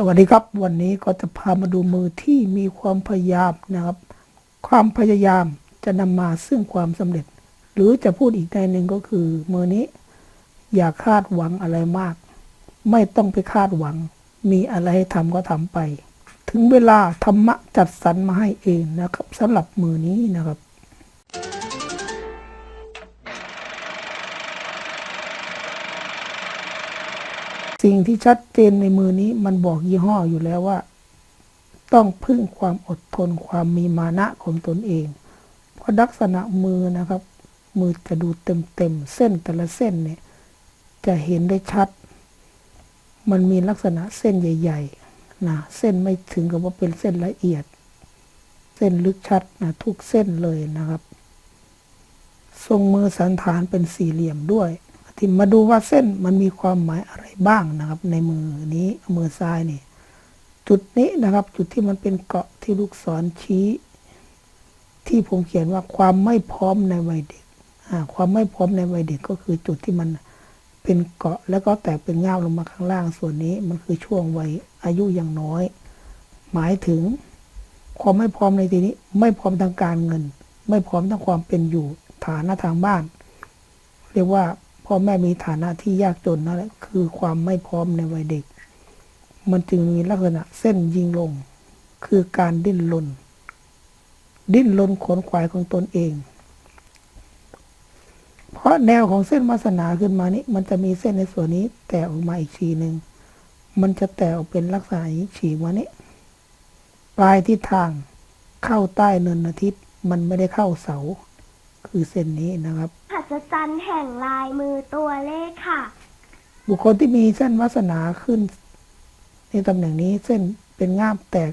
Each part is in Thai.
สวัสดีครับ วันนี้ก็จะพามาดูมือที่มีความพยายามนะครับ ความพยายามจะนำมาซึ่งความสำเร็จ หรือจะพูดอีกในหนึ่งก็คือ มือนี้ อย่าคาดหวังอะไรมาก ไม่ต้องไปคาดหวัง มีอะไรให้ทำก็ทำไป ถึงเวลาธรรมะจัดสรรมาให้เองนะครับสำหรับมือนี้นะครับ สิ่งที่ชัดเจนในมือนี้มันบอกยี่ห้ออยู่แล้วว่า ต้องพึ่งความอดทนความมีมานะของตนเอง เพราะลักษณะมือนะครับ มือจะดูเต็มเต็มๆเส้นแต่ละเส้นเนี่ย จะเห็นได้ชัด มันมีลักษณะเส้นใหญ่ๆนะเส้นไม่ถึงกับว่าเป็นเส้นละเอียด เส้นลึกชัดนะทุกเส้นเลยนะครับ ทรงมือสันฐานเป็นสี่เหลี่ยมด้วย ที่มาดูว่าเส้นมันมีความหมายอะไรบ้างนะครับ ในมือนี้มือซ้ายนี่จุดนี้นะครับ จุดที่มันเป็นเกาะที่ลูกศรชี้ ที่ผมเขียนว่าความไม่พร้อมในวัยเด็กความไม่พร้อมในวัยเด็กก็คือจุดที่มันเป็นเกาะแล้วก็แตกเป็นเงาลงมาข้างล่างส่วนนี้มันคือช่วงวัยอายุยังน้อย หมายถึงความไม่พร้อมในที่นี้ ไม่พร้อมทางการเงิน ไม่พร้อมทางความเป็นอยู่ฐานะทางบ้าน เรียกว่า พ่อแม่มีฐานะที่ยากจนนั่นแหละคือความไม่พร้อมในวัยเด็ก มันจึงมีลักษณะเส้นยิงลง คือการดิ้นรนดิ้นรนขนขวายของตนเอง เพราะแนวของเส้นวาสนาขึ้นมานี้ มันจะมีเส้นในส่วนนี้แตกออกมาอีกทีหนึ่งมันจะแตกออกเป็นลักษณะนี้ฉีกมานี้ปลายทิศทางเข้าใต้เนินอาทิตย์ มันไม่ได้เข้าเสา คือเส้นนี้นะครับหัศจรรย์แห่งลายมือตัวเลขค่ะ บุคคลที่มีเส้นวาสนาขึ้น ในตำแหน่งนี้เส้นเป็นง่ามแตก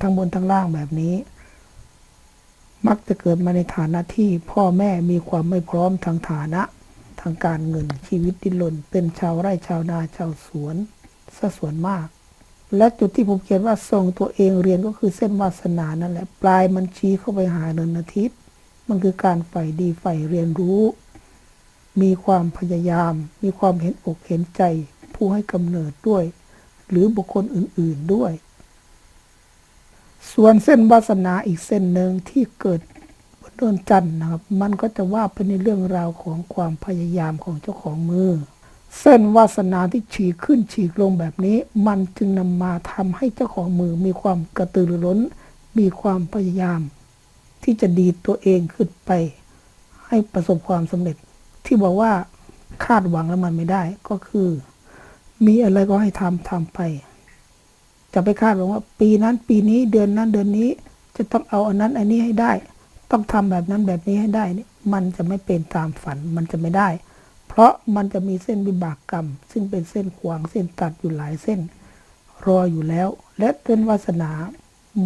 ทั้งบนทั้งล่างแบบนี้ มักจะเกิดมาในฐานะที่พ่อแม่มีความไม่พร้อมทางฐานะ ทางการเงินชีวิตดิ้นรนเป็นชาวไร่ชาวนาชาวสวนซะส่วนมาก และจุดที่ผมเขียนว่าส่งตัวเองเรียนก็คือเส้นวาสนานั่นแหละ ปลายมันชี้เข้าไปหาเนินอาทิตย์ มันคือการใฝ่ดีใฝ่เรียนรู้ มีความพยายาม มีความเห็นอกเห็นใจ ผู้ให้กำเนิดด้วย หรือบุคคลอื่น ๆด้วย ส่วนเส้นวาสนาอีกเส้นหนึ่งที่เกิดบนดวงจันทร์นะครับ มันก็จะว่าเป็นในเรื่องราวของความพยายามของเจ้าของมือ เส้นวาสนาที่ฉีกขึ้นฉีกลงแบบนี้ มันจึงนำมาทำให้เจ้าของมือมีความกระตือรือร้น มีความพยายาม ที่จะดีตัวเองขึ้นไป ให้ประสบความสำเร็จ ที่บอกว่าคาดหวังแล้วมันไม่ได้ ก็คือ มีอะไรก็ให้ทำทำไป จะไปคาดหวังว่า ปีนั้นปีนี้เดือนนั้นเดือนนี้ จะต้องเอาอันนั้นอันนี้ให้ได้ ต้องทำแบบนั้นแบบนี้ให้ได้นี่มันจะไม่เป็นตามฝันมันจะไม่ได้ เพราะมันจะมีเส้นวิบากกรรม ซึ่งเป็นเส้นขวางเส้นตัดอยู่หลายเส้น รออยู่แล้ว และเส้นวาสนา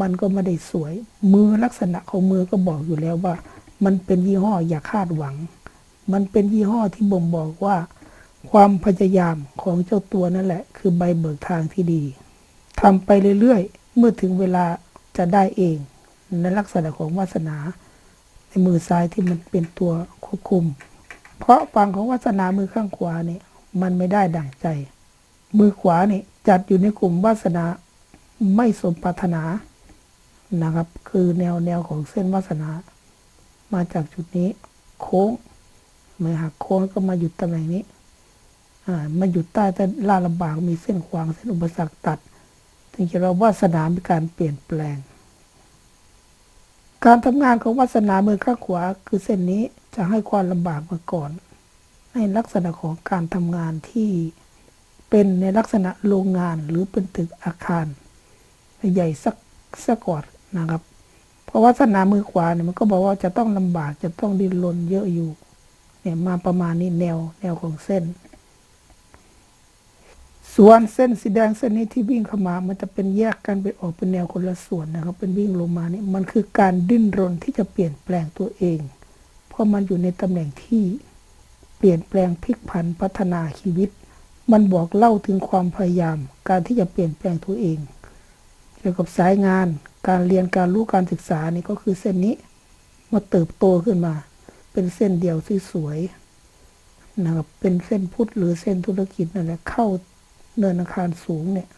มันก็ไม่ได้สวย มือลักษณะของมือก็บอกอยู่แล้วว่า มันเป็นยี่ห้ออย่าคาดหวัง มันเป็นยี่ห้อที่บ่งบอกว่า ความพยายามของเจ้าตัวนั่นแหละ คือใบเบิกทางที่ดีทำไปเรื่อยๆ เมื่อถึงเวลาจะได้เอง ในลักษณะของวาสนาในมือซ้ายที่มันเป็นตัวควบคุม เพราะฝั่งของวาสนามือข้างขวาเนี่ยมันไม่ได้ดั่งใจ มือขวาเนี่ยจัดอยู่ในกลุ่มวาสนาไม่สมปรารถนา นะครับ คือแนวแนวของเส้นวาสนา มาจากจุดนี้ โค้งเมื่อหักโค้งก็มาหยุดตำแหน่งนี้อ่ามาหยุดใต้แต่ลาลำบากมีเส้นขวางเส้นอุปสรรคตัดถึงจะเราวาสนามีการเปลี่ยนแปลง การทำงานของวาสนามือข้างขวา คือเส้นนี้จะให้ความลำบากมาก่อน ในลักษณะของการทำงานที่เป็นในลักษณะโรงงานหรือเป็นตึกอาคาร ใหญ่สักสักก่อน นะครับ เพราะวาสนามือขวาเนี่ยมันก็บอกว่าจะต้องลำบากจะต้องดิ้นรนเยอะอยู่ เนี่ยมาประมาณนี้แนวแนวของเส้น ส่วนเส้นสีแดงเส้นนี้ที่วิ่งเข้ามา มันจะเป็นแยกกันไปออกเป็นแนวคนละส่วนนะครับ เป็นวิ่งลงมาเนี่ยมันคือการดิ้นรนที่จะเปลี่ยนแปลงตัวเอง เพราะมันอยู่ในตำแหน่งที่เปลี่ยนแปลงพลิกผันพัฒนาชีวิตมันบอกเล่าถึงความพยายาม การที่จะเปลี่ยนแปลงตัวเอง เกี่ยวกับสายงาน การเรียนการรู้การศึกษานี่ก็คือเส้นนี้มาเติบโตขึ้นมา เป็นเส้นเดียวสวยนะครับเป็นเส้นพุทธหรือเส้นธุรกิจนั่นแหละเข้าเนินอาคารสูงเนี่ย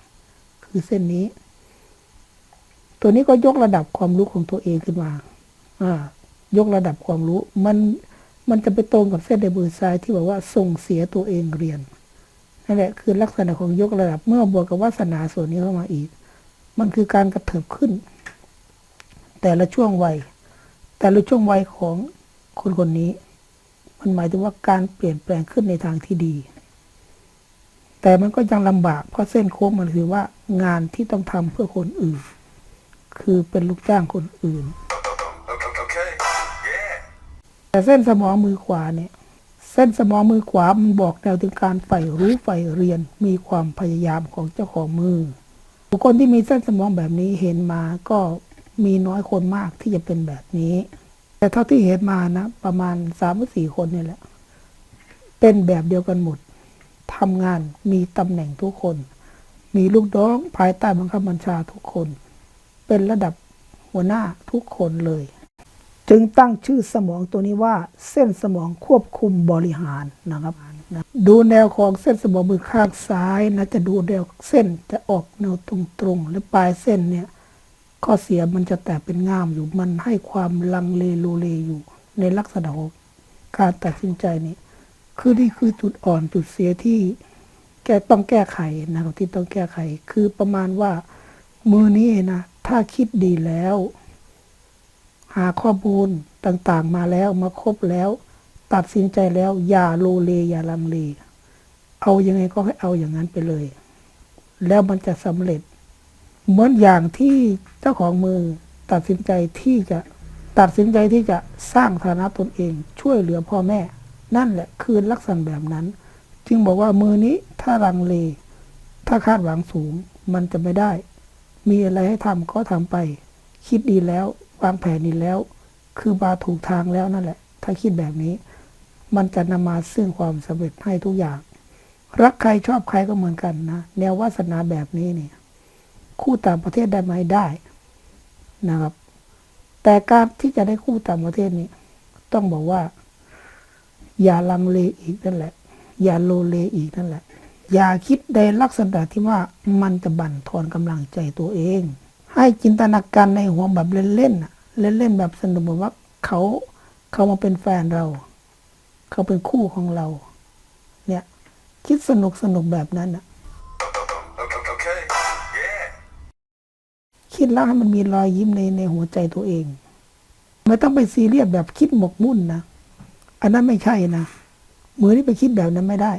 คือคือเส้นนี้ ตัวนี้ก็ยกระดับความรู้ของตัวเองขึ้นมา อ่า ยกระดับความรู้มันมันจะไปตรงกับเส้นในมือซ้ายที่บอกว่าส่งเสียตัวเองเรียนนั่นแหละคือลักษณะของยกระดับเมื่อบวกกับวาสนาส่วนนี้เข้ามาอีก มันคือการกระเถิบขึ้น แต่ละช่วงวัย แต่ละช่วงวัยของคนคนนี้ มันหมายถึงว่าการเปลี่ยนแปลงขึ้นในทางที่ดี แต่มันก็ยังลำบากเพราะเส้นโค้งมันคือว่างานที่ต้องทำเพื่อคนอื่น คือเป็นลูกจ้างคนอื่น Okay. Yeah. แต่เส้นสมองมือขวาเนี่ย เส้นสมองมือขวามันบอกแนวถึงการใฝ่รู้ใฝ่เรียนมีความพยายามของเจ้าของมือบุคคลที่มีเส้นสมองแบบนี้เห็นมาก็ มีน้อยคนมากที่จะเป็นแบบนี้ แต่เท่าที่เห็นมานะ ประมาณสามหรือสี่คนเนี่ยแหละ เป็นแบบเดียวกันหมดทำงานมีตำแหน่งทุกคน มีลูกน้องภายใต้บังคับบัญชาทุกคน เป็นระดับหัวหน้าทุกคนเลย จึงตั้งชื่อสมองตัวนี้ว่า เส้นสมองควบคุมบริหารนะครับนะดูแนวของเส้นสมองมือข้างซ้ายนะจะดูแนวเส้นจะออกแนวตรงๆ และปลายเส้นเนี่ย ข้อเสียมันจะแตกเป็นง่ามอยู่มันให้ความลังเลโลเลอยู่ ในลักษณะของการตัดสินใจนี่คือนี่คือจุดอ่อนจุดเสียที่ แกต้องแก้ไขนะครับที่ต้องแก้ไข คือประมาณว่า มือนี้นะถ้าคิดดีแล้ว หาข้อมูลต่างๆ มาแล้วมาครบแล้ว ตัดสินใจแล้ว อย่าโลเลอย่าลังเลเอายังไงก็ให้เอาอย่างนั้นไปเลย แล้วมันจะสำเร็จ เหมือนอย่างที่เจ้าของมือตัดสินใจที่จะตัดสินใจที่จะสร้างฐานะตนเอง ช่วยเหลือพ่อแม่ นั่นแหละคือลักษณะแบบนั้น จึงบอกว่ามือนี้ถ้าลังเล ถ้าคาดหวังสูงมันจะไม่ได้ มีอะไรให้ทำก็ทำไป คิดดีแล้ววางแผนดีแล้ว คือมาถูกทางแล้วนั่นแหละ ถ้าคิดแบบนี้ มันจะนำมาซึ่งความสำเร็จให้ทุกอย่าง รักใครชอบใครก็เหมือนกันนะ แนววาสนาแบบนี้เนี่ย คู่ต่างประเทศได้ไหมได้นะครับ แต่การที่จะได้คู่ต่างประเทศนี่ต้องบอกว่า อย่าลังเลอีกนั่นแหละ อย่าโลเลอีกนั่นแหละ อย่าคิดในลักษณะที่ว่ามันจะบั่นทอนกำลังใจตัวเอง ให้จินตนาการในหัวแบบเล่นๆเล่นๆแบบสนุกแบบว่าเขาเขามาเป็นแฟนเรา เขาเป็นคู่ของเรา เนี่ย คิดสนุกสนุกแบบนั้นน่ะ ดแล้วให้มันมีรอยยิ้มในในหัวใจตัวเอง ไม่ต้องไปซีเรียสแบบคิดหมกมุ่นนะ อันนั้นไม่ใช่นะ มือนี่ไปคิดแบบนั้นไม่ได้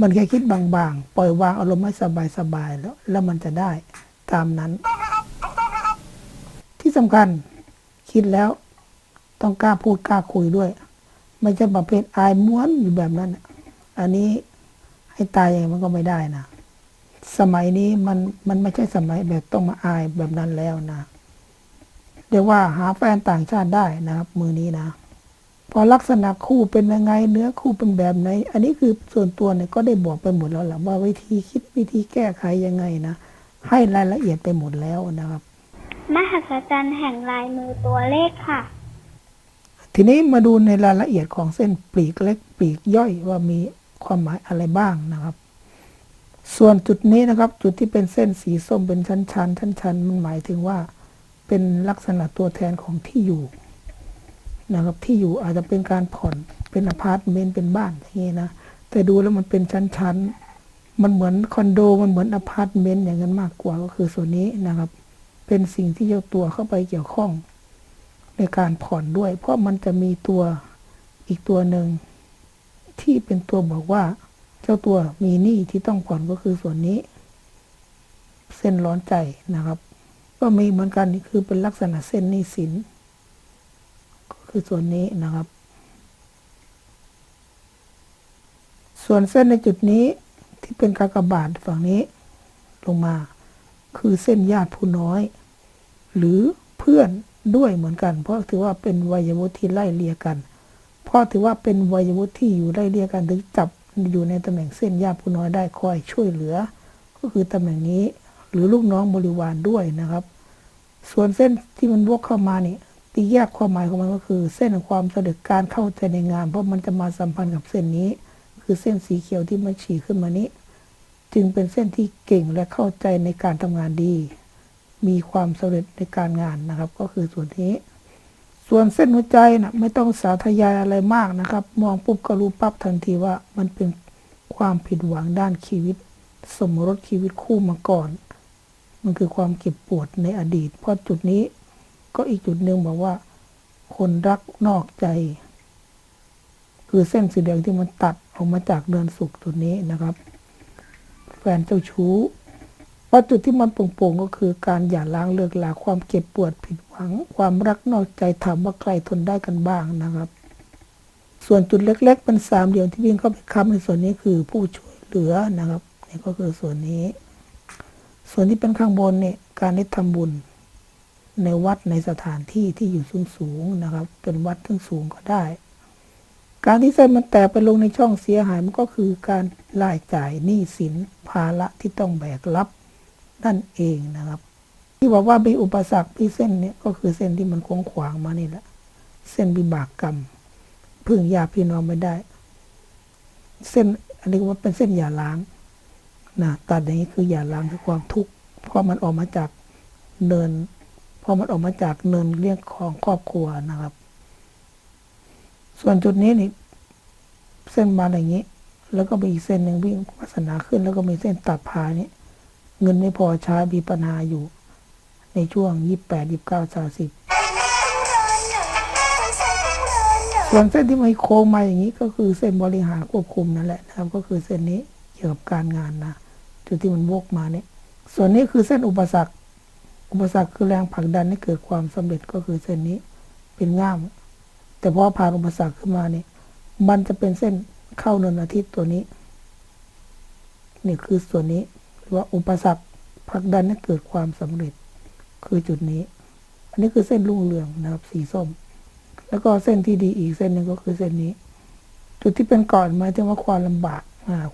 มันแค่คิดบางๆ ปล่อยวางอารมณ์ให้สบายๆแล้ว แล้วมันจะได้ตามนั้น ที่สำคัญคิดแล้วต้องกล้าพูดกล้าคุยด้วย ไม่ใช่ประเภทอายม้วนอยู่แบบนั้น อันนี้ให้ตายยังไงมันก็ไม่ได้นะ สมัยนี้มันมันไม่ใช่สมัยแบบต้องมาอายแบบนั้นแล้วนะเรียกว่าหาแฟนต่างชาติได้นะครับมือนี้นะ พอลักษณะคู่เป็นยังไงเนื้อคู่เป็นแบบไหน อันนี้คือส่วนตัวเนี่ยก็ได้บอกไปหมดแล้วแหละว่าวิธีคิดวิธีแก้ไขยังไงนะให้รายละเอียดไปหมดแล้วนะครับ มหัศจรรย์แห่งลายมือตัวเลขค่ะ ทีนี้มาดูในรายละเอียดของเส้นปลีกเล็กปลีกย่อยว่ามีความหมายอะไรบ้างนะครับ ส่วนจุดนี้นะครับจุดที่เป็นเส้นสีส้มเป็นชั้นๆชั้นๆมันหมายถึงว่าเป็นลักษณะตัวแทนของที่อยู่นะครับที่อยู่อาจจะเป็นการผ่อนเป็นอพาร์ตเมนต์เป็นบ้านอย่างนี้นะแต่ดูแล้วมันเป็นชั้นๆมันเหมือนคอนโดมันเหมือนอพาร์ตเมนต์อย่างนั้นมากกว่าก็คือส่วนนี้นะครับ เป็นสิ่งที่เจ้าตัวเข้าไปเกี่ยวข้องในการผ่อนด้วย เพราะมันจะมีตัวอีกตัวหนึ่งที่เป็นตัวบอกว่า เจ้าตัวมีหนี้ที่ต้องผ่อนก็คือส่วนนี้ เส้นร้อนใจนะครับ ก็มีเหมือนกันนี่คือเป็นลักษณะเส้นหนี้สินก็คือส่วนนี้นะครับ ส่วนเส้นในจุดนี้ที่เป็นกากบาทฝั่งนี้ ลงมา คือเส้นญาติผู้น้อย หรือเพื่อนด้วยเหมือนกัน เพราะถือว่าเป็นวัยวุฒิที่ไล่เลี่ยกัน เพราะถือว่าเป็นวัยวุฒิที่อยู่ไล่เลี่ยกันถึงจับ อยู่ในตำแหน่งเส้นญาติผู้น้อยได้คอยช่วยเหลือ ก็คือตำแหน่งนี้หรือลูกน้องบริวารด้วยนะครับ ส่วนเส้นที่มันวกเข้ามานี่ตีแยกความหมายของมันก็คือ เส้นของความสำเร็จการเข้าใจในงาน เพราะมันจะมาสัมพันธ์กับเส้นนี้ คือเส้นสีเขียวที่มันฉีกขึ้นมานี้ จึงเป็นเส้นที่เก่งและเข้าใจในการทำงานดี มีความสำเร็จในการงานนะครับ ก็คือส่วนนี้ ส่วนเส้นหัวใจนะไม่ต้องสาธยายอะไรมากนะครับ มองปุ๊บก็รู้ปั๊บทันทีว่ามันเป็นความผิดหวังด้านชีวิต สมรสชีวิตคู่มาก่อน มันคือความเก็บปวดในอดีต เพราะจุดนี้ก็อีกจุดหนึ่งบอกว่า คนรักนอกใจ คือเส้นสีแดงที่มันตัดออกมาจากเดือนสุกร์จุดนี้นะครับ แฟนเจ้าชู้ ราะจุดที่มันโป่งๆก็คือการหย่าร้างเลิกลาความเจ็บปวดผิดหวัง ความรักนอกใจถามว่าใครทนได้กันบ้างนะครับ ส่วนจุดเล็ก ๆ เป็นสามเหลี่ยมที่วิ่งเข้าไปค้ำในส่วนนี้คือผู้ช่วยเหลือนะครับนี่ก็คือส่วนนี้ ส่วนที่เป็นข้างบนเนี่ยการได้ทำบุญในวัดในสถานที่ที่อยู่สูงสูงๆนะครับ เป็นวัดทั้งสูงก็ได้ การที่เส้นมันแตกไปลงในช่องเสียหายมันก็คือการรายจ่ายหนี้สินภาระที่ต้องแบกรับ นั่นเองนะครับ ที่บอกว่ามีอุปสรรคที่เส้นเนี้ก็คือเส้นที่มันโค้งขวางมานี่แหละ เส้นวิบากกรรมพึ่งยาพี่น้องไม่ได้ เส้นอันนี้ว่าเป็นเส้นหย่าล้างนะตัดอย่างนี้คือหย่าล้างคือความทุกข์เพราะมันออกมาจากเนินเพราะมันออกมาจากเนินเรียกของครอบครัวนะครับ ส่วนจุดนี้นี่เส้นมาอย่างนี้ แล้วก็มีอีกเส้นหนึ่งวิ่งวาสนาขึ้น แล้วก็มีเส้นตัดพานี้ เงินไม่พอใช้มีปัญหาอยู่ ในช่วงยี่แปดยี่เก้าสาสิบส่วนเส้นที่มันโค้งมาอย่างนี้ก็คือเส้นบริหารควบคุมนั่นแหละนะครับ ก็คือเส้นนี้เกี่ยวกับการงานนะจุดที่มันวกมาเนี่ยส่วนนี้คือเส้นอุปสรรค อุปสรรคคือแรงผลักดันให้เกิดความสำเร็จก็คือเส้นนี้เป็นง่าม แต่พอผ่านอุปสรรคขึ้นมาเนี่ยมันจะเป็นเส้นเข้าเนินอาทิตย์ตัวนี้นี่คือส่วนนี้ หรือว่าอุปสรรคผลักดันให้เกิดความสำเร็จคือจุดนี้ อันนี้คือเส้นรุ่งเรืองนะครับ สีส้ม แล้วก็เส้นที่ดีอีกเส้นหนึ่งก็คือเส้นนี้ จุดที่เป็นก่อนหมายถึงว่าความลำบาก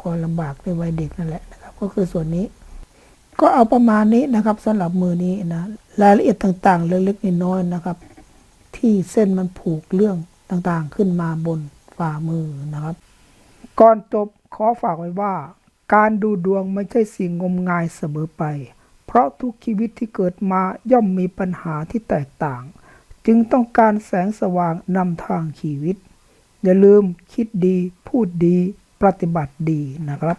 ความลำบากในวัยเด็กนั่นแหละนะครับ ก็คือส่วนนี้ ก็เอาประมาณนี้นะครับสำหรับมือนี้นะรายละเอียดต่างๆ เล็กๆน้อยๆนะครับ ที่เส้นมันผูกเรื่องต่างๆ ขึ้นมาบนฝ่ามือนะครับ ก่อนจบขอฝากไว้ว่า การดูดวงไม่ใช่สิ่งงมงายเสมอไป เพราะทุกชีวิตที่เกิดมาย่อมมีปัญหาที่แตกต่าง จึงต้องการแสงสว่างนำทางชีวิต อย่าลืมคิดดี พูดดี ปฏิบัติดีนะครับ